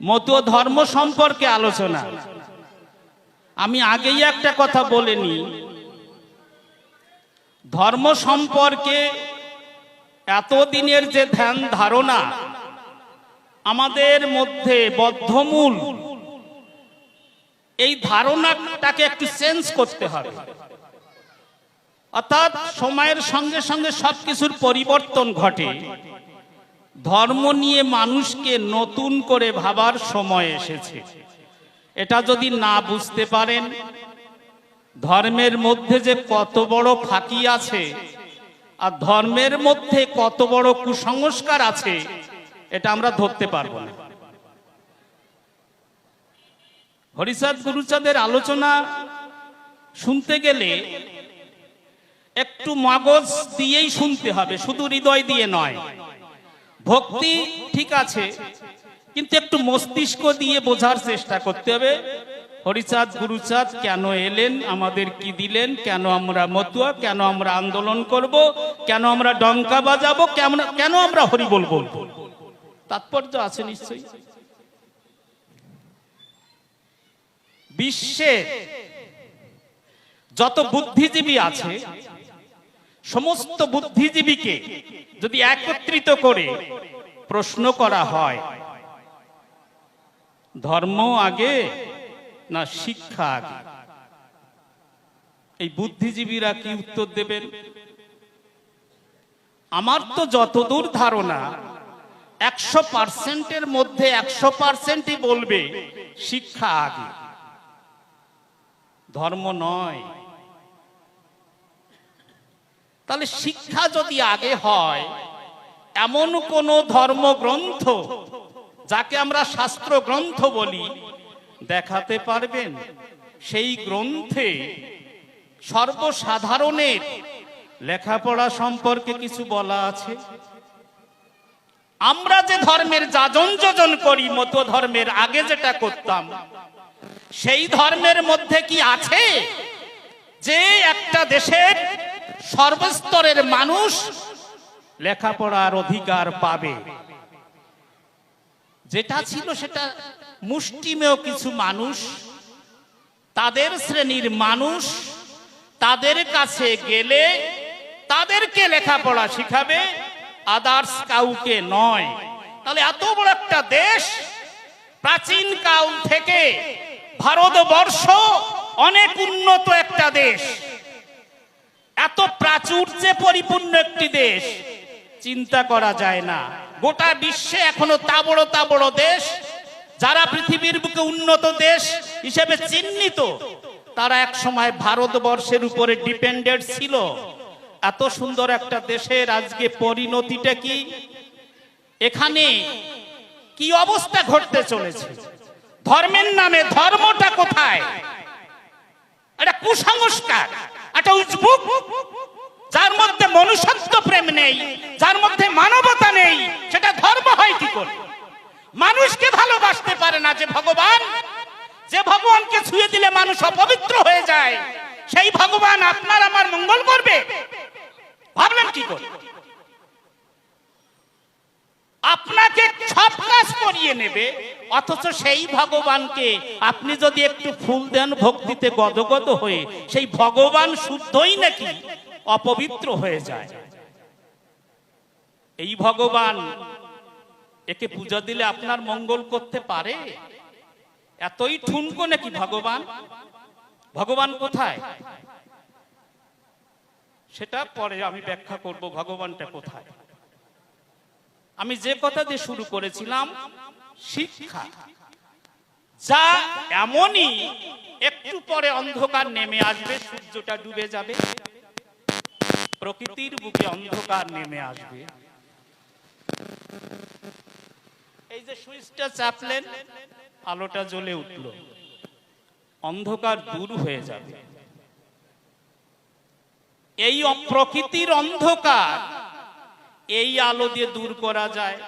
মতো ধর্ম সম্পর্কে আলোচনা। আমি আগেই একটা কথা বলিনি ধর্ম সম্পর্কে এতদিনের যে ধ্যান ধারণা, আমাদের মধ্যে বদ্ধমূল। এই ধারণাটাকে একটু চেঞ্জ করতে হবে। অর্থাৎ সময়ের সঙ্গে সঙ্গে সবকিছুর পরিবর্তন ঘটে। ধর্ম নিয়ে মানুষকে নতুন করে ভাবার সময় এসেছে। এটা যদি না বুঝতে পারেন, ধর্মের মধ্যে যে কত বড় ফাঁকি আছে আর ধর্মের মধ্যে কত বড় কুসংস্কার আছে, এটা আমরা ধরতে পারব না। হরিচাঁদ গুরুচাঁদের আলোচনা শুনতে গেলে একটু মগজ দিয়েই শুনতে হবে, শুধু হৃদয় দিয়ে নয়। ভক্তি ঠিক আছে, কিন্তু একটু মস্তিষ্ক দিয়ে বোঝার চেষ্টা করতে হবে। হরিচাঁদ, গুরুচাঁদ, কেন এলেন, আমাদের কি দিলেন, কেন আমরা মতুয়া, কেন আমরা আন্দোলন করব, কেন আমরা ডঙ্কা বাজাবো, কেমন, কেন আমরা হরিবোল বলব? তাৎপর্য আছে নিশ্চয়ই। বিশ্বে যত বুদ্ধিজীবী আছে সমস্ত বুদ্ধিজীবীকে যদি একত্রিত করে প্রশ্ন করা হয়, ধর্ম আগে না শিক্ষা আগে? এই বুদ্ধিজীবীরা কি উত্তর দেবেন? আমার তো যতদূর ধারণা, একশো পার্সেন্টের মধ্যে একশো পার্সেন্টই বলবে শিক্ষা আগে। ধর্ম নয়। তাহলে শিক্ষা যদি আগে হয়, এমন কোন ধর্মগ্রন্থ যাকে আমরা শাস্ত্র গ্রন্থ বলি, দেখাতে পারবেন সেই গ্রন্থে সর্বসাধারণের লেখাপড়া সম্পর্কে কিছু বলা আছে। আমরা যে ধর্মের যাজন যোজন করি, মতো ধর্মের আগে যেটা করতাম, সেই ধর্মের মধ্যে কি আছে যে একটা দেশের সর্বস্তরের মানুষ লেখাপড়ার অধিকার পাবে। যেটা ছিল সেটা মুষ্টিমেয় কিছু মানুষ, তাদের শ্রেণির মানুষ, তাদের কাছে গেলে তাদেরকে লেখাপড়া শিখাবে আদার্স কাউকে নয়। তাহলে এত বড় একটা দেশ, প্রাচীন কাল থেকে ভারতবর্ষ অনেক উন্নত একটা দেশ। এত প্রাচুর্যে পরিপূর্ণ একটি দেশ, চিন্তা করা যায় না। গোটা বিশ্বে এখনও তা বড় তা বড় দেশ, যারা পৃথিবীর বুকে উন্নত দেশ হিসেবে চিহ্নিত, তারা এক সময় ভারতবর্ষের উপরে ডিপেন্ডেন্ট ছিল। এত সুন্দর একটা দেশের আজকে পরিণতিটা কি? এখানে কি অবস্থা ঘটতে চলেছে? ধর্মের নামে ধর্মটা কোথায়? এটা কুসংস্কার। একটা উজবুক যার মধ্যে মনুষ্যত্ব প্রেম নেই, যার মধ্যে মানবতা নেই, সেটা ধর্ম হয় কি করে? মানুষকে ভালোবাসতে পারে না যে ভগবান। যে ভগবানকে ছুঁয়ে দিলে মানুষ অপবিত্র হয়ে যায়, সেই ভগবান আপনার আমার মঙ্গল করবে। ভাবলেন কি করে? আপনাকে সব কাজ করিয়ে নেবে, অথচ সেই ভগবানকে আপনি যদি একটু ফুল দেন ভক্তিতে গদগদ হয়ে, সেই ভগবান শুদ্ধই নাকি অপবিত্র হয়ে যায়। এই ভগবান একে পূজা দিলে আপনার মঙ্গল করতে পারে? এতই ঠুনকো নাকি ভগবান? ভগবান কোথায়? সেটা পরে আমি ব্যাখ্যা করব, ভগবানটা কোথায়? আমি যে কথা দিয়ে শুরু করেছিলাম, শিক্ষা। যা এমনই একটু পরে অন্ধকার নেমে আসবে, সূর্যটা ডুবে যাবে। প্রকৃতির বুকে অন্ধকার নেমে আসবে। এই যে সুইচটা চাপলেন, আলোটা জ্বলে উঠল। অন্ধকার দূর হয়ে যাবে। এই প্রকৃতির অন্ধকার এই আলো দিয়ে দূর করা যায়,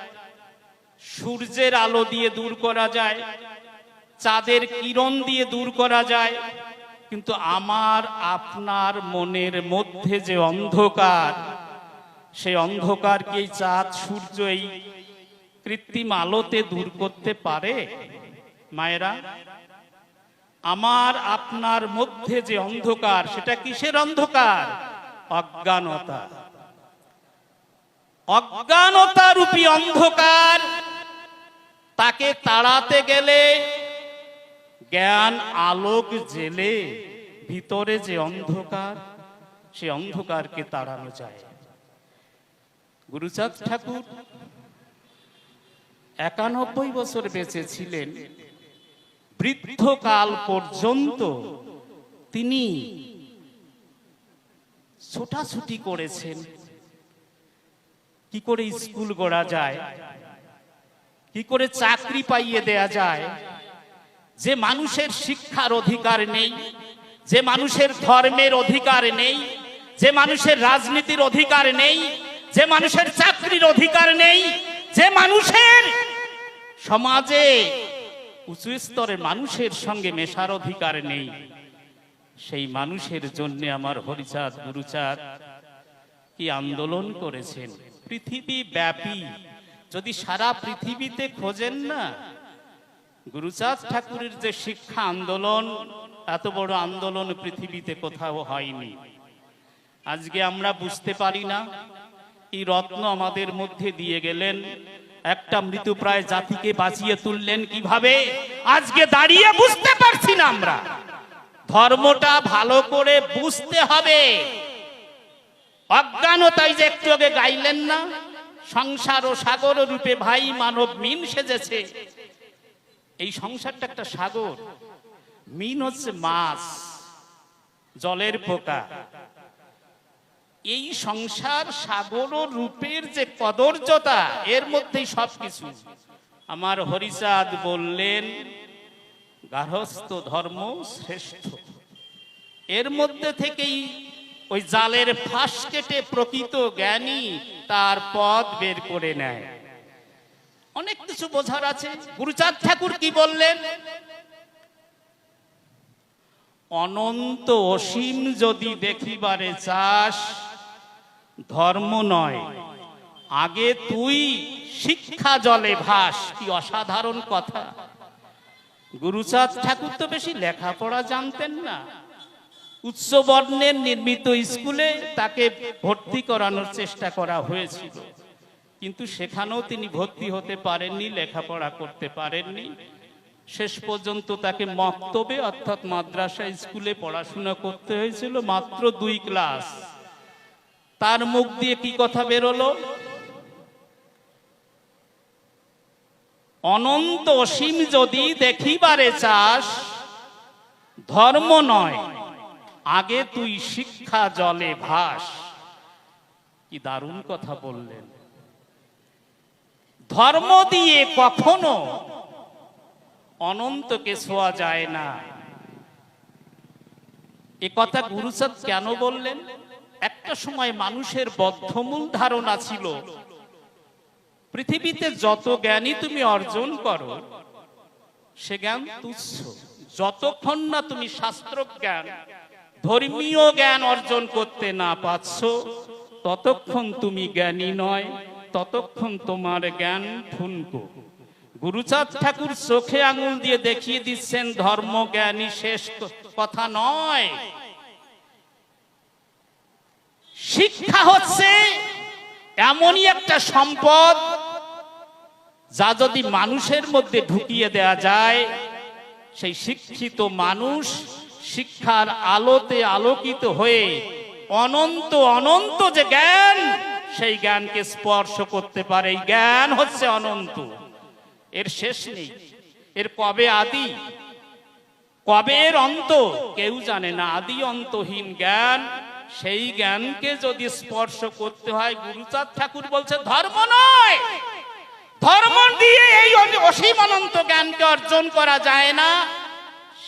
সূর্যের আলো দিয়ে দূর করা যায়, চাঁদের কিরণ দিয়ে দূর করা যায়, কিন্তু আমার, আপনার মনের মধ্যে যে অন্ধকার, সেই অন্ধকারকে চাঁদ, সূর্য এই কৃত্রিম আলোতে দূর করতে পারে? মায়েরা, আমার, আপনার মধ্যে যে অন্ধকার, সেটা কিসের অন্ধকার? অজ্ঞানতা। অজ্ঞানতা রূপী অন্ধকার, তাকে তাড়াতে গেলে জ্ঞান আলোক জেলে ভিতরে যে অন্ধকার, সে অন্ধকারকে তাড়ানো যায়। গুরুচাঁদ ঠাকুর একানব্বই বছর বেঁচে ছিলেন বৃদ্ধকাল পর্যন্ত তিনি ছোটাছুটি করেছেন। কি করে স্কুল গড়া যায়? কি করে চাকরি পাইয়ে দেয়া যায়? যে মানুষের শিক্ষার অধিকার নেই, যে মানুষের ধর্মের অধিকার নেই, যে মানুষের রাজনীতির অধিকার নেই, যে মানুষের চাকরির অধিকার নেই, যে মানুষের সমাজে উঁচু স্তরের মানুষের সঙ্গে মেশার অধিকার নেই, সেই মানুষের জন্য আমার হরিচাঁদ গুরুচাঁদ কি আন্দোলন করেছেন? পৃথিবী ব্যাপী যদি সারা পৃথিবীতে খোঁজেন না, গুরুচাঁদ ঠাকুরের যে শিক্ষা আন্দোলন, এত বড় আন্দোলন পৃথিবীতে কোথাও হয়নি। আজকে আমরা বুঝতে পারি না, এই রত্ন আমাদের মধ্যে দিয়ে গেলেন, একটা মৃতপ্রায় জাতিকে বাঁচিয়ে তুললেন কীভাবে? আজকে দাঁড়িয়ে বুঝতে পারছি না আমরা। ধর্মটা ভালো করে বুঝতে হবে। অজ্ঞানতাই যে একটু আগে গাইলেন না, সংসার ও সাগর রূপে ভাই মানব মিন সেজেছে। এই সংসারটা একটা সাগর, মিন হচ্ছে মাছ, জলের পোকা। এই সংসার সাগর রূপের যে কদর্যতা, এর মধ্যেই সবকিছু। আমার হরিচাঁদ বললেন, গার্হস্থ ধর্ম শ্রেষ্ঠ। এর মধ্যে থেকেই ওই জালের ফাঁস কেটে প্রকৃত জ্ঞানী তার পথ বের করে নেয়। অনেক কিছু বোঝার আছে। গুরুচাঁদ ঠাকুর কি বললেন? অনন্ত অসীম যদি দেখিবারে চাস, ধর্ম নয়। আগে তুই শিক্ষা জলে ভাস, কি অসাধারণ কথা। গুরুচাঁদ ঠাকুর তো বেশি লেখাপড়া জানতেন না। উচ্চ বর্ণের নির্মিত স্কুলে তাকে ভর্তি করানোর চেষ্টা করা হয়েছিল। কিন্তু সেখানেও তিনি ভর্তি হতে পারেননি, লেখাপড়া করতে পারেননি। শেষ পর্যন্ত তাকে মক্তবে অর্থাৎ মাদ্রাসা স্কুলে পড়াশোনা করতে হয়েছিল মাত্র দুই ক্লাস। তার মুখ দিয়ে কি কথা বেরোলো? অনন্ত অসীম যদি দেখিবারে চাস, ধর্ম নয়। আগে তুই শিক্ষা জলে ভাস। কি দারুণ কথা বললেন। ধর্ম দিয়ে কখনো অনন্তকে ছোঁয়া যায় না। এ কথা গুরুচাঁদ কেন বললেন? একটা সময় মানুষের বদ্ধমূল ধারণা ছিল, পৃথিবীতে যত জ্ঞানই তুমি অর্জন করো, সে জ্ঞান তুচ্ছ। যতক্ষণ না তুমি শাস্ত্র জ্ঞান ধর্মীয় জ্ঞান অর্জন করতে না পাচ্ছ ততক্ষণ তুমি জ্ঞানী নয়, ততক্ষণ তোমার জ্ঞান ঠুনকো। গুরুচাঁদ ঠাকুর চোখে আঙুল দিয়ে দেখিয়ে দিচ্ছেন, ধর্ম জ্ঞানী শেষ কথা নয়। শিক্ষা হচ্ছে এমনই একটা সম্পদ যা যদি মানুষের মধ্যে ঢুকিয়ে দেয়া যায়, সেই শিক্ষিত মানুষ শিক্ষার আলোতে আলোকিত হয়ে অনন্ত অনন্ত যে জ্ঞান, সেই জ্ঞানকে স্পর্শ করতে পারে। এই জ্ঞান হচ্ছে অনন্ত। এর শেষ নেই। এর কবে আদি? কবে এর অন্ত? কেউ জানে না। আদি অন্তহীন জ্ঞান, সেই জ্ঞানকে যদি স্পর্শ করতে হয়, গুরুচাঁদ ঠাকুর বলছে, ধর্ম নয়! ধর্ম দিয়ে এই অসীম অনন্ত জ্ঞানকে অর্জন করা যায় না।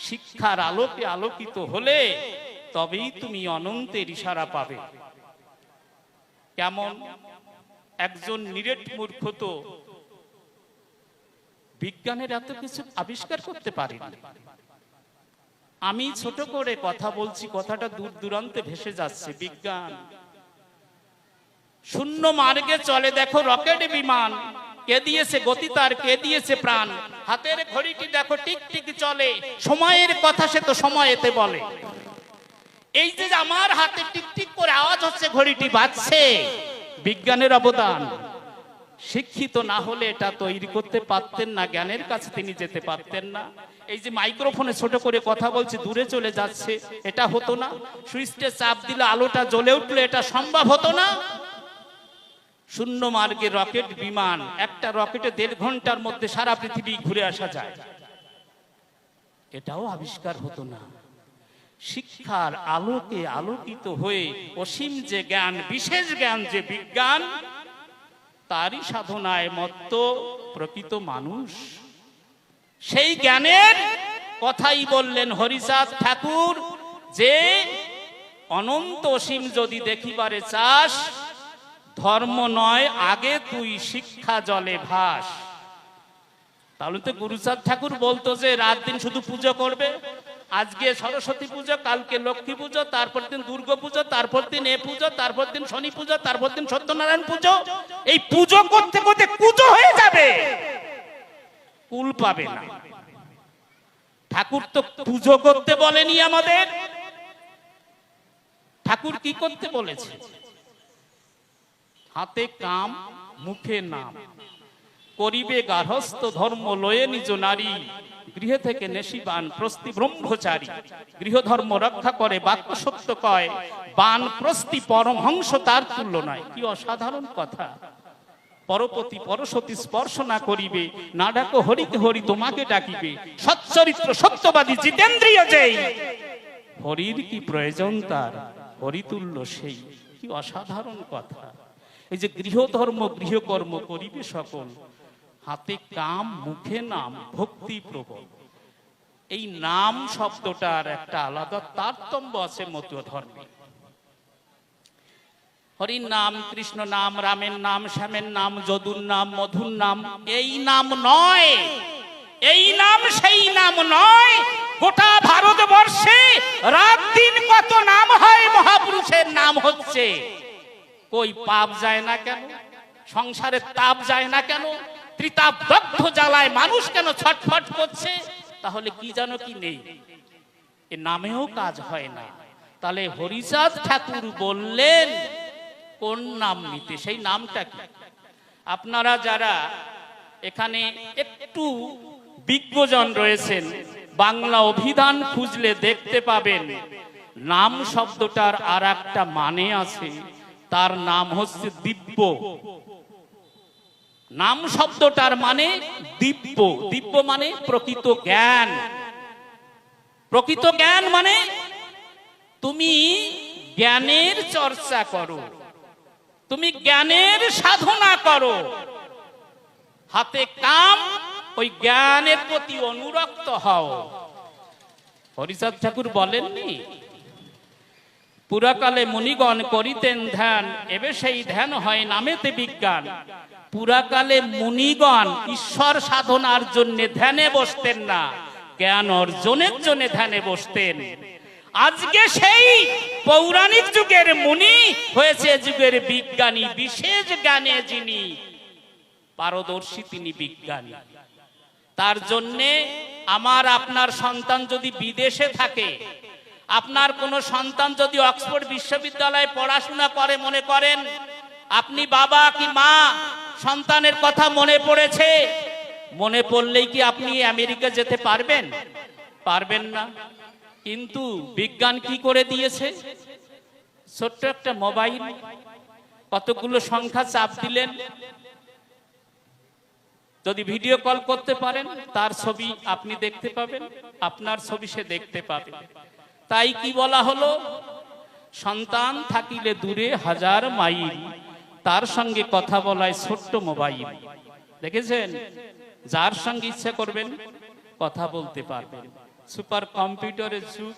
শিক্ষার আলোকে আলোকিত হলে তবেই তুমি অনন্তের ইশারা পাবে। কেমন? একজন নিরেট মূর্খ তো বিজ্ঞানের এত কিছু আবিষ্কার করতে পারি আমি ছোট করে কথা বলছি, কথাটা দূর দূরান্তে ভেসে যাচ্ছে, বিজ্ঞান। শূন্য মার্গে চলে, দেখো রকেট বিমান। কে দিয়েছে গতি তার, কে দিয়েছে প্রাণ? হাতের ঘড়িটি দেখো, টিক টিক চলে। সময়ের কথা সে তো সময়েতে বলে। এই যে আমার হাতে টিক টিক করে আওয়াজ হচ্ছে, ঘড়িটি বাজছে। বিজ্ঞানের অবদান। শিক্ষিত না হলে এটা তৈরি করতে পারতেন না, জ্ঞানের কাছে তিনি যেতে পারতেন না। এই যে মাইক্রোফোনে ছোট করে কথা বলছে, দূরে চলে যাচ্ছে, এটা হতো না। সুইচটে চাপ দিলে আলোটা জ্বলে উঠলে এটা সম্ভব হতো না। শূন্য মার্গে রকেট বিমান, একটা রকেটে দেড় ঘণ্টার মধ্যে সারা পৃথিবী ঘুরে আসা যায়। এটাও আবিষ্কার হতো না। শিক্ষার আলোকে আলোকিত হয়ে অসীম যে জ্ঞান, বিশেষ জ্ঞান যে বিজ্ঞান, তারই সাধনায় মত্ত প্রকৃত মানুষ। সেই জ্ঞানের কথাই বললেন হরিচাঁদ ঠাকুর যে, অনন্ত অসীম যদি দেখিবারে চাস ধর্ম নয়, আগে তুই শিক্ষা জলে ভাস। তাহলে তো গুরুচাঁদ ঠাকুর বলতো যে রাত দিন শুধু পুজো করবে, আজকে সরস্বতী পুজো, কালকে লক্ষ্মী পুজো, তারপর দিন দুর্গা পুজো, তারপর দিন এ পুজো, তারপর দিন শনি পুজো, তারপর দিন সত্যনারায়ণ পুজো। এই পুজো করতে করতে পুজো হয়ে যাবে। কুল পাবে না। ঠাকুর তো পুজো করতে বলেনি আমাদের। ঠাকুর কি করতে বলেছে? হাতে কাম, মুখে নাম। করিবে গার্হস্থ ধর্ম লয়ে নিজ নারী, গৃহে থেকে নেশিবান, প্রস্তি ব্রহ্মচারী। গৃহধর্ম রক্ষা করে, বাক্য সত্য কয়, বান, প্রস্তি পরমহংস তার তুল্য নয় কি অসাধারণ কথা। পরপতি পরসতী স্পর্শ না করিবে, না ডাকো হরিকে হরি তোমাকে ডাকিবে। সচ্চরিত্র সত্যবাদী জিতেন্দ্রিয় যেই। হরির কি প্রয়োজন তার? হরিতুল্য সেই। কি অসাধারণ কথা। এই যে গৃহধর্ম, গৃহকর্ম করিবে সকল, হাতে কাম, মুখে নাম, ভক্তি প্রবল। এই নাম শব্দটার একটা আলাদা তারতম্য আছে মত ধর্মে হরির নাম, কৃষ্ণ নাম, রামের নাম, শ্যামের নাম, যদুর নাম, মধুর নাম, এই নাম নয়। এই নাম, সেই নাম নয়। গোটা ভারতবর্ষে রাত দিন কত নাম হয় মহাপুরুষের নাম হচ্ছে। কই পাপ যায় না কেন? সংসারে তাপ যায় না কেন? ত্রিতাপ দগ্ধ জ্বালায় মানুষ কেন ছটফট করছে? তাহলে কি জানো কি নেই? এ নামেও কাজ হয় না। তাহলে হরিচাঁদ ঠাকুর বললেন, কোন নাম নিতে? সেই নামটা কি? আপনারা যারা এখানে একটু বিজ্ঞজন রয়েছেন, বাংলা অভিধান খুঁজলে দেখতে পাবেন, নাম শব্দটার আর একটা মানে আছে। তার নাম হচ্ছে দিব্য। নাম শব্দটার মানে দিব্য। দিব্য মানে প্রকৃত জ্ঞান। প্রকৃত জ্ঞান মানে তুমি জ্ঞানের চর্চা করো। তুমি জ্ঞানের সাধনা করো। হাতে কাম, ওই জ্ঞানের প্রতি অনুরক্ত হও। হরিচাঁদ ঠাকুর বলেননি পুরাকালে মুনিগণ করিতেন ধ্যান, এবে সেই ধ্যান হয় নামেতে বিজ্ঞান। পুরাকালে মুনিগণ ঈশ্বর সাধনার জন্য ধ্যানে বসতেন না, জ্ঞান অর্জনের জন্য ধ্যানে বসতেন। আজকে সেই পৌরাণিক যুগের মুনি হয়েছে যুগের বিজ্ঞানী, বিশেষ জ্ঞানে যিনি পারদর্শী, তিনি বিজ্ঞানী। তার জন্যে আমার আপনার সন্তান যদি বিদেশে থাকে আপনার কোনো সন্তান যদি অক্সফোর্ড বিশ্ববিদ্যালয়ে পড়াশোনা করে, মনে করেন, আপনি বাবা কি মা, সন্তানের কথা মনে পড়েছে? মনে পড়লেই কি আপনি আমেরিকা যেতে পারবেন? পারবেন না। কিন্তু বিজ্ঞান কি করে দিয়েছে? ছোট্ট একটা মোবাইল, কতগুলো সংখ্যা চাপ দিলেন। যদি ভিডিও কল করতে পারেন, তার ছবি আপনি দেখতে পাবেন, আপনার ছবি সে দেখতে পাবে। তাই কি বলা হলো? সন্তান থাকিলে দূরে হাজার মাইল, তার সঙ্গে কথা বলায় ছোট্ট মোবাইল। দেখেছেন? যার সঙ্গে ইচ্ছা করবেন, কথা বলতে পারবেন। সুপার কম্পিউটারের যুগ।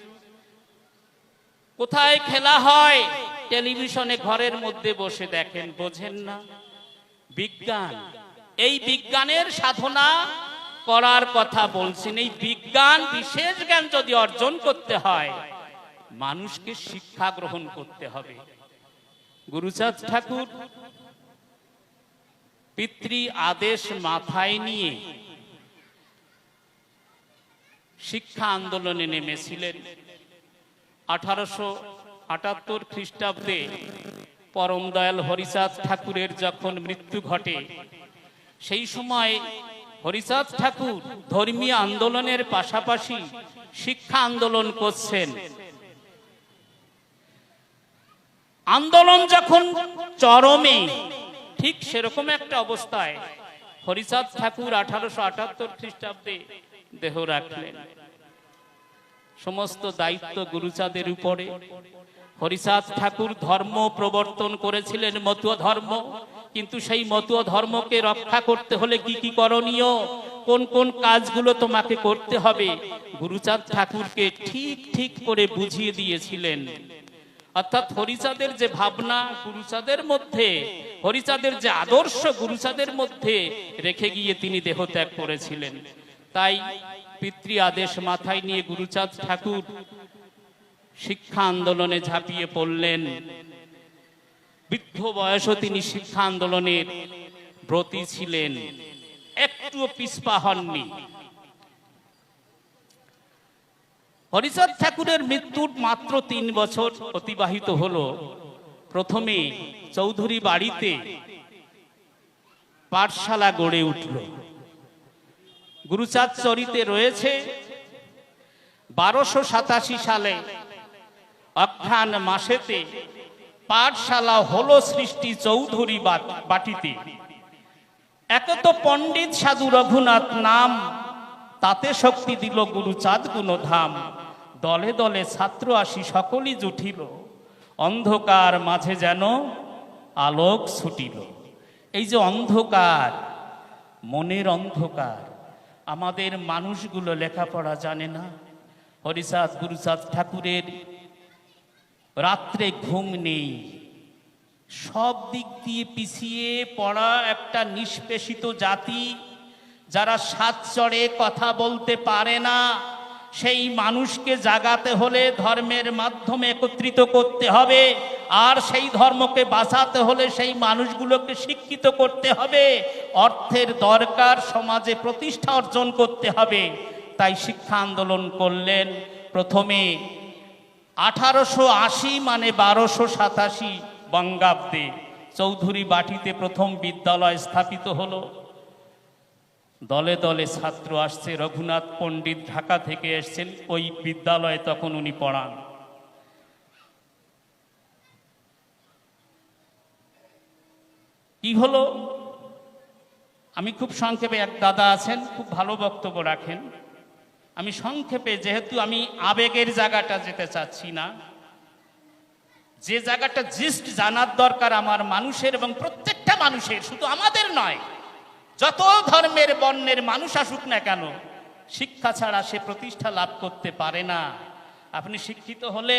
কোথায় খেলা হয়? টেলিভিশনে ঘরের মধ্যে বসে দেখেন, বোঝেন না। বিজ্ঞান। এই বিজ্ঞানের সাধনা করার কথা বলছেন। এই বিজ্ঞান, বিশেষ জ্ঞান যদি অর্জন করতে হয়, মানুষকে শিক্ষা গ্রহণ করতে হবে। গুরুচাঁদ ঠাকুর পিতৃ আদেশ মাথায় নিয়ে শিক্ষা আন্দোলনে নেমেছিলেন। আঠারোশো আটাত্তর খ্রিস্টাব্দে পরম দয়াল হরিচাঁদ ঠাকুরের যখন মৃত্যু ঘটে, সেই সময় হরিচাঁদ ঠাকুর ধর্মীয় আন্দোলনের পাশাপাশি শিক্ষা আন্দোলন করছেন। আন্দোলন যখন চরমে, ঠিক সেরকম একটা অবস্থায় হরিচাঁদ ঠাকুর আঠারোশো আটাত্তর খ্রিস্টাব্দে দেহ রাখলেন। সমস্ত দায়িত্ব গুরুচাঁদের উপরে। হরিচাঁদ ঠাকুর ধর্ম প্রবর্তন করেছিলেন মতুয়া ধর্ম, কিন্তু সেই মতুয়া ধর্মকে রক্ষা করতে হলে কি কি করণীয়? কোন কোন কাজগুলো তোমাকে করতে হবে? গুরুচাঁদ ঠাকুরকে ঠিক ঠিক করে বুঝিয়ে দিয়েছিলেন। অর্থাৎ হরিচাঁদের যে ভাবনা গুরুচাঁদের মধ্যে, হরিচাঁদের যে আদর্শ গুরুচাঁদের মধ্যে রেখে গিয়ে তিনি দেহত্যাগ করেছিলেন। তাই পিতৃ আদেশ মাথায় নিয়ে গুরুচাঁদ ঠাকুর শিক্ষা আন্দোলনে ঝাঁপিয়ে পড়লেন। বৃদ্ধ বয়সও তিনি শিক্ষা আন্দোলনের ব্রতী ছিলেন। একটুও পিছপা হননি। হরিচাঁদ ঠাকুরের মৃত্যুর মাত্র তিন বছর অতিবাহিত হল। প্রথমে চৌধুরী বাড়িতে পাঠশালা গড়ে উঠল। গুরুচাঁদ চরিতে রয়েছে বারোশো সাতাশি সালে অঘ্রাণ মাসেতে পাঠশালা হলো সৃষ্টি চৌধুরী বাটিতে। একে তো পণ্ডিত সাধু রঘুনাথ নাম, তাতে শক্তি দিল গুরুচাঁদ গুণধাম দলে দলে ছাত্র আসি সকলই জুটিল অন্ধকার মাঝে যেন আলোক ছুটিল। এই যে অন্ধকার, মনের অন্ধকার আমাদের মানুষগুলো লেখাপড়া জানে না। হরিচাঁদ গুরুচাঁদ ঠাকুরের রাত্রে ঘুম নেই। সব দিক দিয়ে পিছিয়ে পড়া একটা নিষ্পেষিত জাতি যারা সাত চড়ে কথা বলতে পারে না। সেই মানুষকে জাগাতে হলে ধর্মের মাধ্যমে একত্রিত করতে হবে। আর সেই ধর্মকে বাঁচাতে হলে সেই মানুষগুলোকে শিক্ষিত করতে হবে। অর্থের দরকার, সমাজে প্রতিষ্ঠা অর্জন করতে হবে। তাই শিক্ষা আন্দোলন করলেন প্রথমে আঠারোশো আশি মানে বারোশো সাতাশি বঙ্গাব্দে। চৌধুরী বাটিতে প্রথম বিদ্যালয় স্থাপিত হলো। দলে দলে ছাত্র আসছে। রঘুনাথ পণ্ডিত ঢাকা থেকে এসছেন। ওই বিদ্যালয়ে তখন উনি পড়ান। কি হলো? আমি খুব সংক্ষেপে, এক দাদা আছেন, খুব ভালো বক্তব্য রাখেন। আমি সংক্ষেপে, যেহেতু আমি আবেগের জায়গাটা যেতে চাচ্ছি না, যে জায়গাটা জিস্ট জানার দরকার আমার মানুষের এবং প্রত্যেকটা মানুষের, শুধু আমাদের নয় যত ধর্মের বর্ণের মানুষ আসুক না কেন, শিক্ষা ছাড়া সে প্রতিষ্ঠা লাভ করতে পারে না। আপনি শিক্ষিত হলে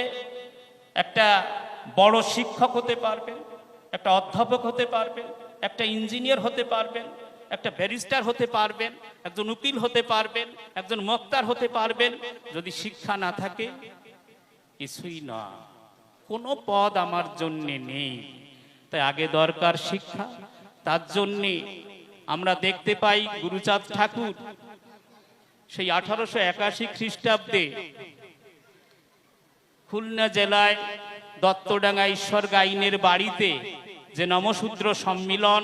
একটা বড় শিক্ষক হতে পারবেন, একটা অধ্যাপক হতে পারবেন, একটা ইঞ্জিনিয়ার হতে পারবেন, একটা ব্যারিস্টার হতে পারবেন, একজন উকিল হতে পারবেন, একজন মক্তার হতে পারবেন। যদি শিক্ষা না থাকে, কিছুই না। কোনো পদ আমার জন্যে নেই। তাই আগে দরকার শিক্ষা, তার জন্যে আমরা দেখতে পাই গুরুচাঁদ ঠাকুর সেই আঠারোশো একাশি খ্রিস্টাব্দে খুলনা জেলায় দত্তডাঙ্গা ঈশ্বর গাইনের বাড়িতে যে নমশূদ্র সম্মিলন,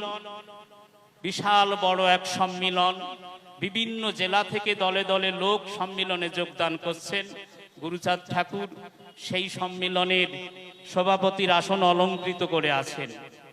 বিশাল বড় এক সম্মিলন, বিভিন্ন জেলা থেকে দলে দলে লোক সম্মিলনে যোগদান করছেন গুরুচাঁদ ঠাকুর। সেই সম্মিলনের সভাপতির আসন অলঙ্কৃত করে আছেন।